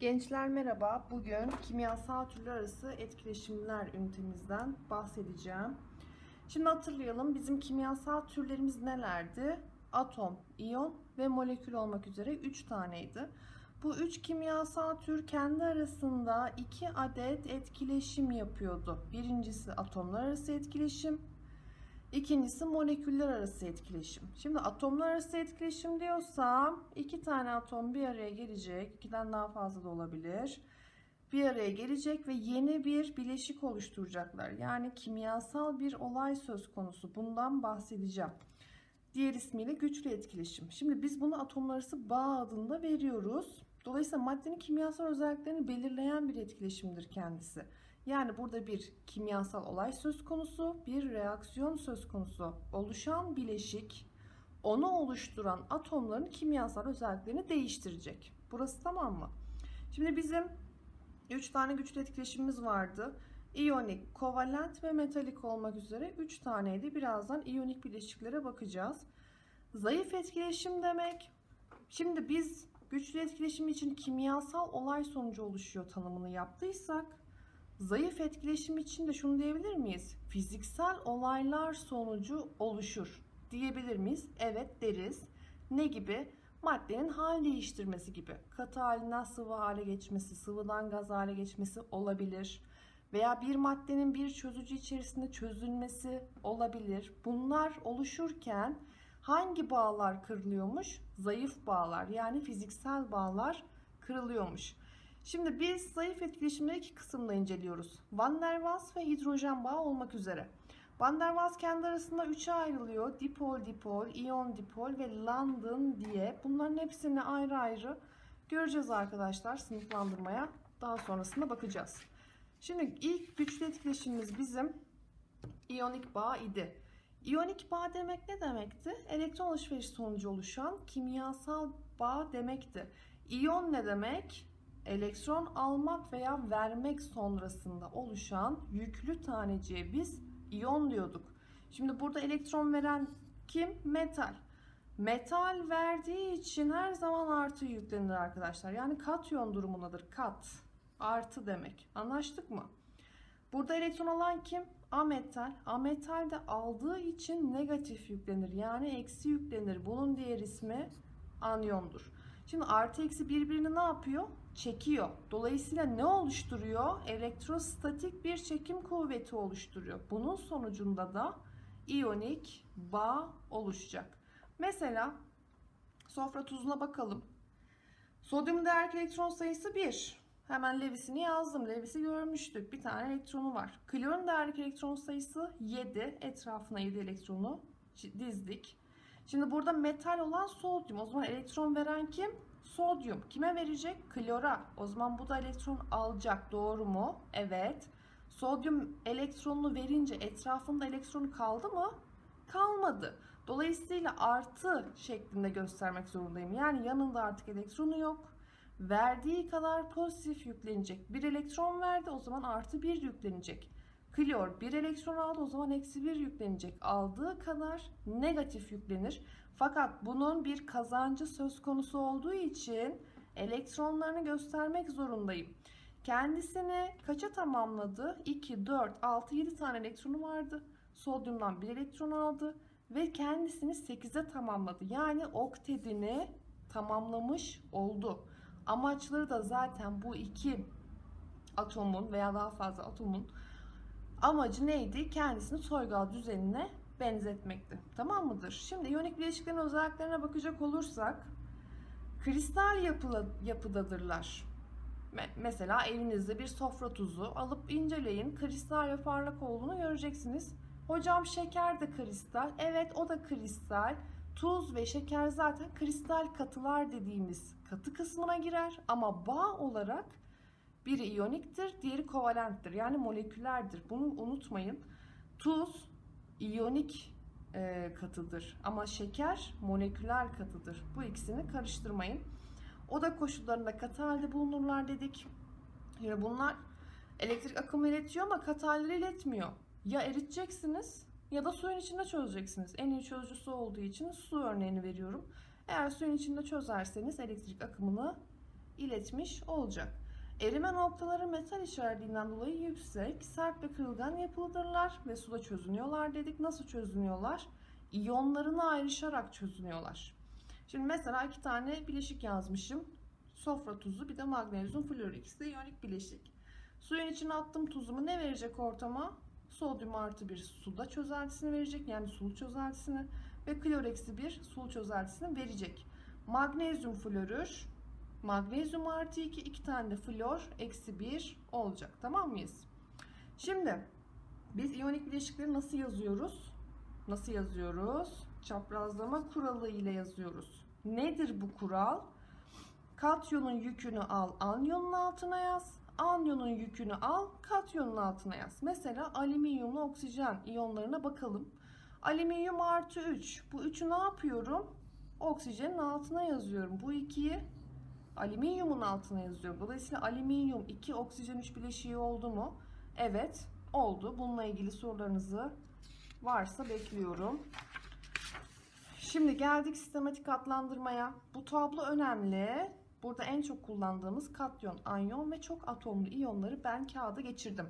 Gençler merhaba. Bugün kimyasal türler arası etkileşimler ünitemizden bahsedeceğim. Şimdi hatırlayalım bizim kimyasal türlerimiz nelerdi? Atom, iyon ve molekül olmak üzere 3 taneydi. Bu 3 kimyasal tür kendi arasında 2 adet etkileşim yapıyordu. Birincisi atomlar arası etkileşim, İkincisi moleküller arası etkileşim. Şimdi atomlar arası etkileşim diyorsam iki tane atom bir araya gelecek. ikiden daha fazla da olabilir. Bir araya gelecek ve yeni bir bileşik oluşturacaklar. Yani kimyasal bir olay söz konusu. Bundan bahsedeceğim. Diğer ismiyle güçlü etkileşim. Şimdi biz bunu atomlar arası bağ adında veriyoruz. Dolayısıyla maddenin kimyasal özelliklerini belirleyen bir etkileşimdir kendisi. Yani burada bir kimyasal olay söz konusu, bir reaksiyon söz konusu. Oluşan bileşik onu oluşturan atomların kimyasal özelliklerini değiştirecek. Burası tamam mı? Şimdi bizim 3 tane güçlü etkileşimimiz vardı. İyonik, kovalent ve metalik olmak üzere 3 taneydi. Birazdan iyonik bileşiklere bakacağız. Zayıf etkileşim demek. Şimdi biz güçlü etkileşim için kimyasal olay sonucu oluşuyor tanımını yaptıysak Zayıf etkileşim için de şunu diyebilir miyiz? Fiziksel olaylar sonucu oluşur diyebilir miyiz? Evet deriz. Ne gibi? Maddenin hal değiştirmesi gibi. Katı halinden sıvı hale geçmesi, sıvıdan gaz hale geçmesi olabilir. Veya bir maddenin bir çözücü içerisinde çözülmesi olabilir. Bunlar oluşurken hangi bağlar kırılıyormuş? Zayıf bağlar yani fiziksel bağlar kırılıyormuş. Şimdi biz zayıf etkileşimleri iki kısımda inceliyoruz. Van der Waals ve hidrojen bağı olmak üzere. Van der Waals kendi arasında üçe ayrılıyor. Dipol dipol, iyon dipol ve London diye. Bunların hepsini ayrı ayrı göreceğiz arkadaşlar sınıflandırmaya. Daha sonrasında bakacağız. Şimdi ilk güçlü etkileşimimiz bizim iyonik bağ idi. İyonik bağ demek ne demekti? Elektron alışverişi sonucu oluşan kimyasal bağ demekti. İyon ne demek? Elektron almak veya vermek sonrasında oluşan yüklü taneciye biz iyon diyorduk. Şimdi burada elektron veren kim? Metal. Metal verdiği için her zaman artı yüklenir arkadaşlar. Yani katyon durumundadır. Kat. Artı demek. Anlaştık mı? Burada elektron alan kim? Ametal. Ametal de aldığı için negatif yüklenir. Yani eksi yüklenir. Bunun diğer ismi anyondur. Şimdi artı eksi birbirini ne yapıyor? Çekiyor. Dolayısıyla ne oluşturuyor? Elektrostatik bir çekim kuvveti oluşturuyor. Bunun sonucunda da iyonik bağ oluşacak. Mesela sofra tuzuna bakalım. Sodyum değer elektron sayısı 1. Hemen Lewis'ini yazdım. Lewis'i görmüştük. Bir tane elektronu var. Klorun değer elektron sayısı 7. Etrafına 7 elektronu dizdik. Şimdi burada metal olan sodyum. O zaman elektron veren kim? Sodyum. Kime verecek? Klora. O zaman bu da elektron alacak. Doğru mu? Evet. Sodyum elektronunu verince etrafında elektron kaldı mı? Kalmadı. Dolayısıyla artı şeklinde göstermek zorundayım. Yani yanında artık elektronu yok. Verdiği kadar pozitif yüklenecek. Bir elektron verdi o zaman artı bir yüklenecek. Klor bir elektron aldı o zaman eksi bir yüklenecek. Aldığı kadar negatif yüklenir. Fakat bunun bir kazancı söz konusu olduğu için elektronlarını göstermek zorundayım. Kendisini kaça tamamladı? 2, 4, 6, 7 tane elektronu vardı. Sodyumdan bir elektron aldı ve kendisini 8'e tamamladı. Yani oktedini tamamlamış oldu. Amaçları da zaten bu iki atomun veya daha fazla atomun amacı neydi? Kendisini soygal düzenine benzetmekti. Tamam mıdır? Şimdi iyonik bileşiklerin özelliklerine bakacak olursak kristal yapılı, yapıdadırlar. Mesela evinizde bir sofra tuzu alıp inceleyin. Kristal ve parlak olduğunu göreceksiniz. Hocam şeker de kristal. Evet o da kristal. Tuz ve şeker zaten kristal katılar dediğimiz katı kısmına girer. Ama bağ olarak biri iyoniktir, diğeri kovalenttir. Yani molekülerdir. Bunu unutmayın. Tuz iyonik e, katıdır ama şeker moleküler katıdır. Bu ikisini karıştırmayın. Oda koşullarında katı halde bulunurlar dedik. Yani bunlar elektrik akımı iletiyor ama katı halleri iletmiyor. Ya eriteceksiniz ya da suyun içinde çözeceksiniz. En iyi çözücüsü olduğu için su örneğini veriyorum. Eğer suyun içinde çözerseniz elektrik akımını iletmiş olacak. Erime noktaları metal içerdiğinden dolayı yüksek, sert ve kırılgan yapılıdırlar ve suda çözünüyorlar dedik. Nasıl çözünüyorlar? İyonlarına ayrışarak çözünüyorlar. Şimdi mesela iki tane bileşik yazmışım. Sofra tuzu bir de magnezyum flor ikisi de iyonik bileşik. Suyun içine attım tuzumu ne verecek ortama? Sodyum artı bir suda çözeltisini verecek yani sulu çözeltisini ve klor eksi bir sulu çözeltisini verecek. Magnezyum florür, magnezyum artı 2, iki tane de flor eksi 1 olacak. Tamam mıyız? Şimdi biz iyonik bileşikleri nasıl yazıyoruz? Nasıl yazıyoruz? Çaprazlama kuralı ile yazıyoruz. Nedir bu kural? Katyonun yükünü al anyonun altına yaz. Anyonun yükünü al katyonun altına yaz. Mesela alüminyumla oksijen iyonlarına bakalım. Alüminyum artı 3. Bu 3'ü ne yapıyorum? Oksijenin altına yazıyorum. Bu 2'yi alüminyumun altına yazıyorum. Dolayısıyla alüminyum 2 oksijen 3 bileşiği oldu mu? Evet oldu. Bununla ilgili sorularınızı varsa bekliyorum. Şimdi geldik sistematik adlandırmaya. Bu tablo önemli. Burada en çok kullandığımız katyon, anyon ve çok atomlu iyonları ben kağıda geçirdim.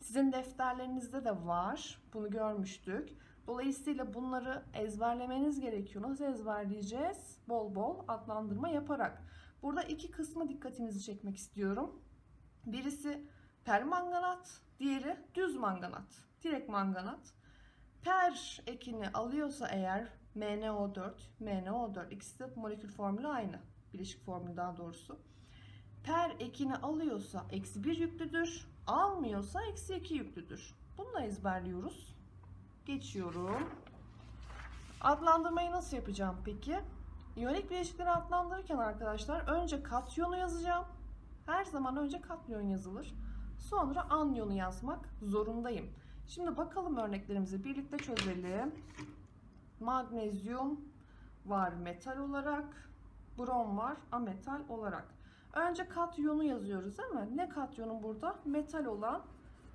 Sizin defterlerinizde de var. Bunu görmüştük. Dolayısıyla bunları ezberlemeniz gerekiyor. Nasıl ezberleyeceğiz? Bol bol adlandırma yaparak. Burada iki kısmı dikkatinizi çekmek istiyorum. Birisi permanganat, diğeri düz manganat. Direkt manganat. Per ekini alıyorsa eğer MnO4, MnO4 ikisi de molekül formülü aynı. Bileşik formülü daha doğrusu. Per ekini alıyorsa eksi 1 yüklüdür. Almıyorsa eksi 2 yüklüdür. Bunu da ezberliyoruz. Geçiyorum. Adlandırmayı nasıl yapacağım peki? İyonik bileşikleri adlandırırken arkadaşlar önce katyonu yazacağım. Her zaman önce katyon yazılır. Sonra anyonu yazmak zorundayım. Şimdi bakalım örneklerimizi birlikte çözelim. Magnezyum var metal olarak. Brom var ametal olarak. Önce katyonu yazıyoruz değil mi? Ne katyonu burada? Metal olan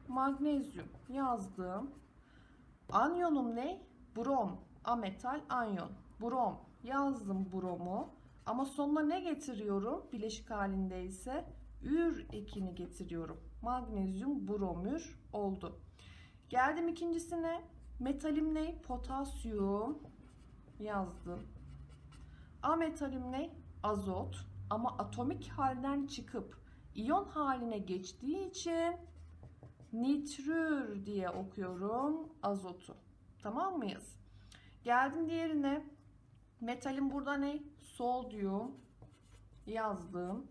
magnezyum yazdım. Anyonum ne? Brom. Ametal anyon. Brom. Yazdım bromu. Ama sonuna ne getiriyorum? Bileşik halinde ise ür ekini getiriyorum. Magnezyum bromür oldu. Geldim ikincisine. Metalim ne? Potasyum yazdım. Ametalim ne? Azot. Ama atomik halden çıkıp iyon haline geçtiği için nitrür diye okuyorum azotu. Tamam mıyız? Geldim diğerine. Metalim burada ne? Sodyum yazdım.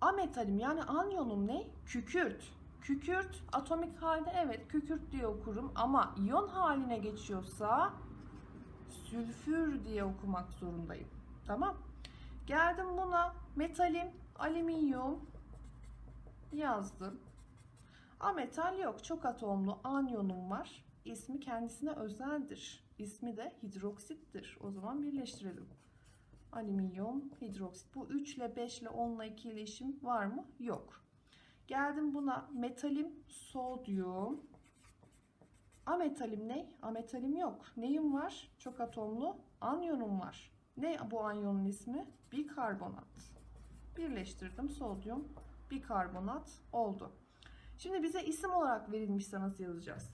Ametalim yani anyonum ne? Kükürt. Kükürt atomik halde evet kükürt diye okurum ama iyon haline geçiyorsa sülfür diye okumak zorundayım. Tamam. Geldim buna metalim, alüminyum yazdım. Ametal yok. Çok atomlu anyonum var. İsmi kendisine özeldir. İsmi de hidroksittir. O zaman birleştirelim. Alüminyum, hidroksit. Bu 3 ile 5 ile 10 ile 2 ile işim var mı? Yok. Geldim buna metalim, sodyum. Ametalim ne? Ametalim yok. Neyim var? Çok atomlu anyonum var. Ne bu anyonun ismi? Bikarbonat. Birleştirdim sodyum, bikarbonat oldu. Şimdi bize isim olarak verilmişse nasıl yazacağız?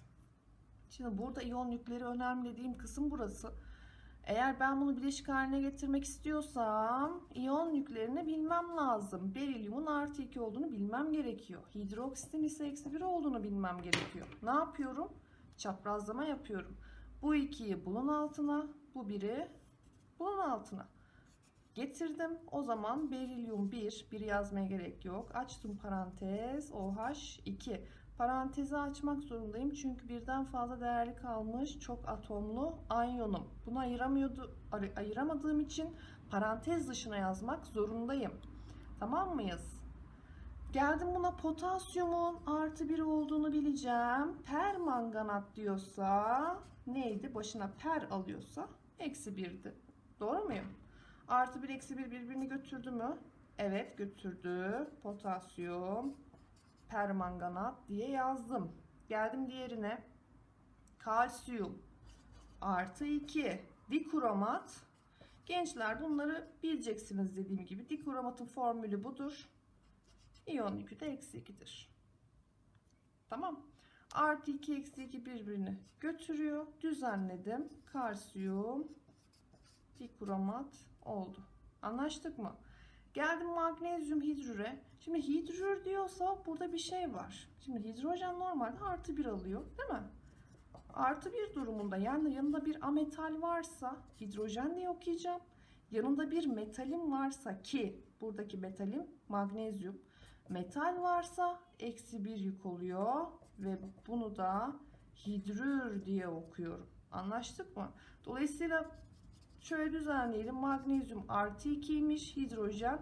Şimdi burada iyon yükleri önemli dediğim kısım burası. Eğer ben bunu bileşik haline getirmek istiyorsam iyon yüklerini bilmem lazım. Berilyumun artı 2 olduğunu bilmem gerekiyor. Hidroksitin ise eksi 1 olduğunu bilmem gerekiyor. Ne yapıyorum? Çaprazlama yapıyorum. Bu 2'yi bunun altına, bu 1'i bunun altına. Getirdim. O zaman berilyum 1, 1 yazmaya gerek yok. Açtım parantez OH2. Parantezi açmak zorundayım çünkü birden fazla değerli kalmış çok atomlu anyonum. Bunu ayıramıyordu, ay- ayıramadığım için parantez dışına yazmak zorundayım. Tamam mıyız? Geldim buna potasyumun artı 1 olduğunu bileceğim. Permanganat diyorsa neydi? Başına per alıyorsa eksi 1'di. Doğru muyum? Artı 1 eksi 1 birbirini götürdü mü? Evet götürdü. Potasyum permanganat diye yazdım. Geldim diğerine. Kalsiyum artı 2 dikromat. Gençler bunları bileceksiniz dediğim gibi. Dikromatın formülü budur. İyon yükü de eksi 2'dir. Tamam. Artı 2 eksi 2 birbirini götürüyor. Düzenledim. Kalsiyum dikromat oldu. Anlaştık mı? Geldim magnezyum hidrüre. Şimdi hidrür diyorsa burada bir şey var. Şimdi hidrojen normalde artı 1 alıyor değil mi? Artı 1 durumunda yani yanında bir ametal varsa hidrojen diye okuyacağım. Yanında bir metalim varsa ki buradaki metalim magnezyum. Metal varsa eksi 1 yük oluyor ve bunu da hidrür diye okuyorum. Anlaştık mı? Dolayısıyla şöyle düzenleyelim. Magnezyum artı 2'ymiş. Hidrojen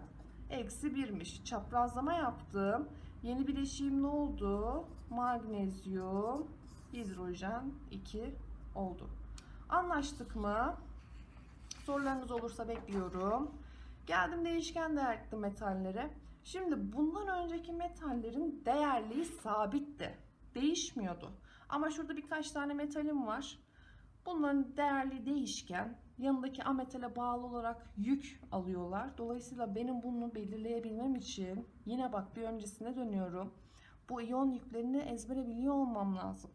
eksi 1'miş. Çaprazlama yaptım. Yeni bileşiğim ne oldu? Magnezyum, hidrojen 2 oldu. Anlaştık mı? Sorularınız olursa bekliyorum. Geldim değişken değerli metallere. Şimdi bundan önceki metallerin değerliği sabitti. Değişmiyordu. Ama şurada birkaç tane metalim var. Bunların değerli değişken yanındaki ametale bağlı olarak yük alıyorlar. Dolayısıyla benim bunu belirleyebilmem için yine bak bir öncesine dönüyorum. Bu iyon yüklerini ezbere biliyor olmam lazım.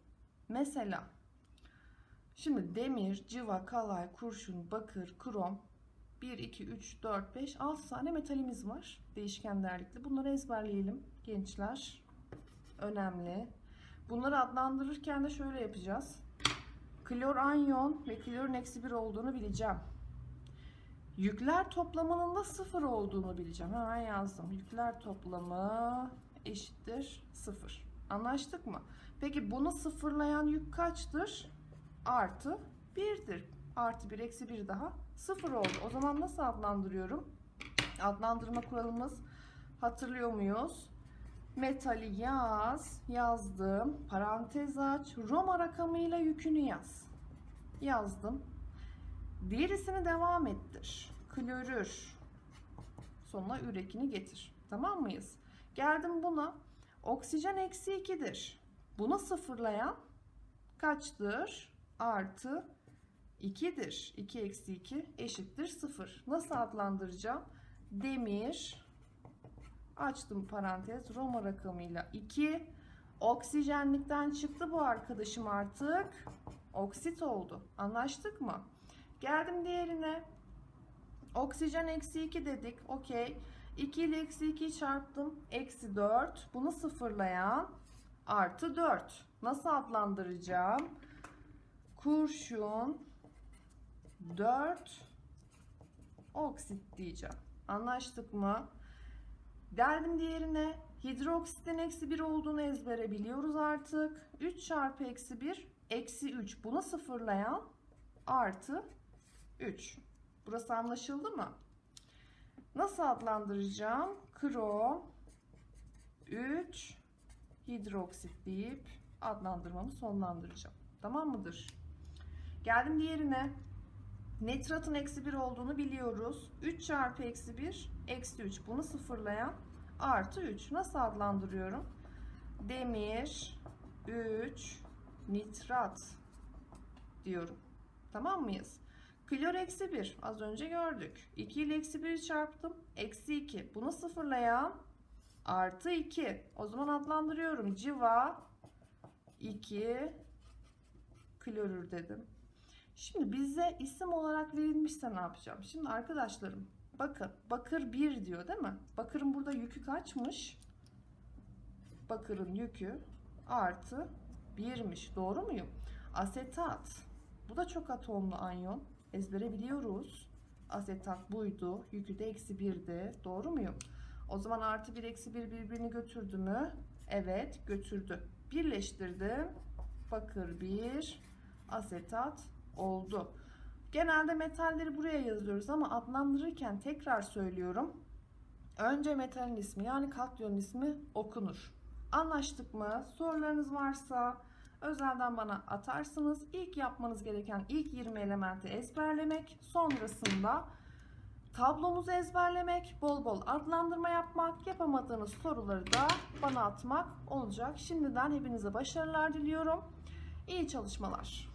Mesela şimdi demir, civa, kalay, kurşun, bakır, krom 1, 2, 3, 4, 5, 6 tane metalimiz var. Değişken değerlikli. Bunları ezberleyelim gençler. Önemli. Bunları adlandırırken de şöyle yapacağız. Klor anyon ve klorun eksi 1 olduğunu bileceğim. Yükler toplamının da 0 olduğunu bileceğim. Hemen yazdım. Yükler toplamı eşittir 0. Anlaştık mı? Peki bunu sıfırlayan yük kaçtır? Artı 1'dir. Artı 1 eksi 1 daha 0 oldu. O zaman nasıl adlandırıyorum? Adlandırma kuralımız hatırlıyor muyuz? Metali yaz, yazdım. Parantez aç. Roma rakamıyla yükünü yaz. Yazdım. Diğerisini devam ettir. Klorür. Sonuna ürekini getir. Tamam mıyız? Geldim buna. Oksijen eksi 2'dir. Bunu sıfırlayan kaçtır? Artı 2'dir. 2 eksi 2 eşittir 0. Nasıl adlandıracağım? Demir açtım parantez Roma rakamıyla 2 oksijenlikten çıktı bu arkadaşım artık. Oksit oldu. Anlaştık mı? Geldim diğerine. Oksijen eksi 2 dedik. Okey. 2 ile eksi 2 çarptım. Eksi 4 bunu sıfırlayan artı 4 nasıl adlandıracağım? Kurşun 4 oksit diyeceğim. Anlaştık mı Geldim diğerine. Hidroksitin eksi 1 olduğunu ezbere biliyoruz artık. 3 çarpı eksi 1 eksi 3. Bunu sıfırlayan artı 3. Burası anlaşıldı mı? Nasıl adlandıracağım? Krom 3 hidroksit deyip adlandırmamı sonlandıracağım. Tamam mıdır? Geldim diğerine. Nitratın eksi 1 olduğunu biliyoruz. 3 çarpı eksi 1 eksi 3. Bunu sıfırlayan artı 3. Nasıl adlandırıyorum? Demir 3 nitrat diyorum. Tamam mıyız? Klor eksi 1 az önce gördük. 2 ile eksi 1'i çarptım. Eksi 2. Bunu sıfırlayan artı 2. O zaman adlandırıyorum. Civa 2 klorür dedim. Şimdi bize isim olarak verilmişse ne yapacağım? Şimdi arkadaşlarım bakın bakır 1 diyor değil mi? Bakırın burada yükü kaçmış? Bakırın yükü artı 1'miş. Doğru muyum? Asetat. Bu da çok atomlu anyon. Ezbere biliyoruz. Asetat buydu. Yükü de eksi 1'di. Doğru muyum? O zaman artı 1 eksi 1 birbirini götürdü mü? Evet götürdü. Birleştirdim. Bakır 1 asetat oldu. Genelde metalleri buraya yazıyoruz ama adlandırırken tekrar söylüyorum. Önce metalin ismi yani katyonun ismi okunur. Anlaştık mı? Sorularınız varsa özelden bana atarsınız. İlk yapmanız gereken ilk 20 elementi ezberlemek. Sonrasında tablomuzu ezberlemek, bol bol adlandırma yapmak, yapamadığınız soruları da bana atmak olacak. Şimdiden hepinize başarılar diliyorum. İyi çalışmalar.